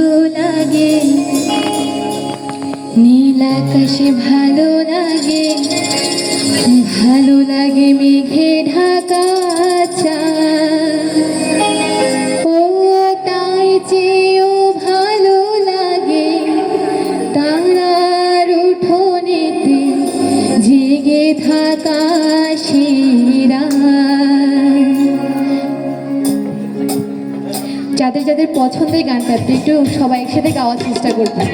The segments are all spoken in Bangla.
লাগে। নীল আকাশে ভালো লাগে। ভালো লাগে মেঘে ঢাকা চাঁদ। ও, তাই চেয়েও ভালো লাগে। তারার উঠোনেতে জেগে থাকা শিরা যাদের যাদের পছন্দের গানটা একটু সবাই একসাথে গাওয়ার চেষ্টা করবেন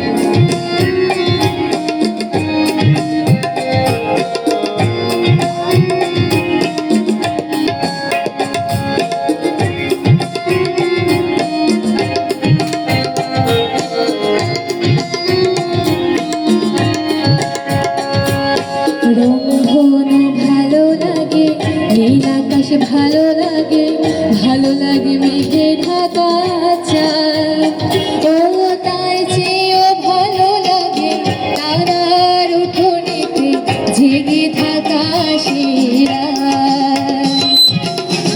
ভালো লাগে ভালো লাগে ভালো লাগে মেঘে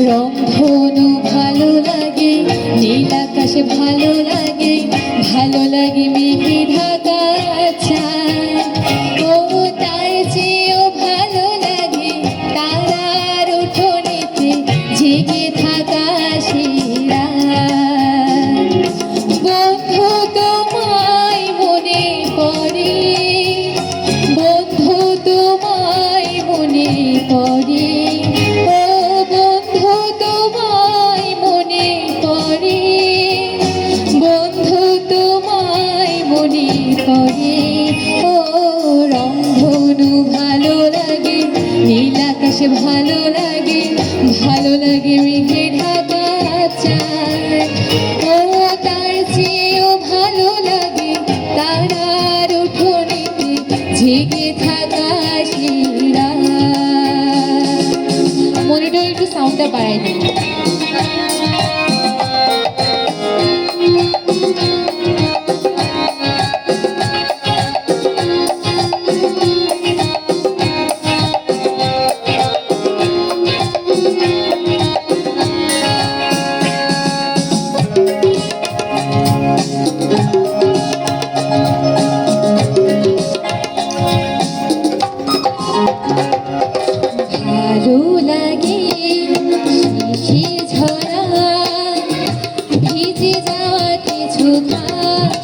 রংধনু ভালো লাগে নীল আকাশে ভালো লাগে। আকাশ ভালো লাগে ভালো লাগে মেঘে ঢাকা চাঁদ ও তার চেয়েও ভালো লাগে তারার উঠোনেতে জেগে থাকা শিরা। মনিটর একটু সাউন্ডটা বাড়াই দিন। ঝরা ভিজে যাওয়া কিছু ঘাস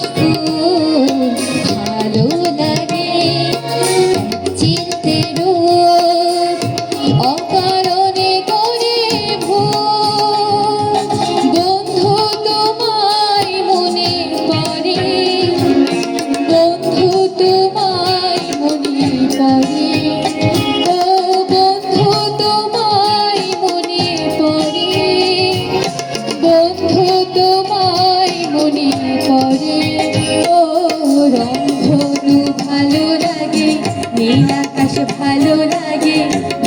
নীল আকাশ ভালো লাগে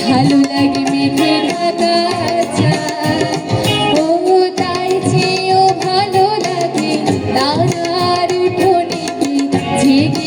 ভালো লাগে মেঘের ও তাই ভালো লাগে তারার উঠোনে জেগে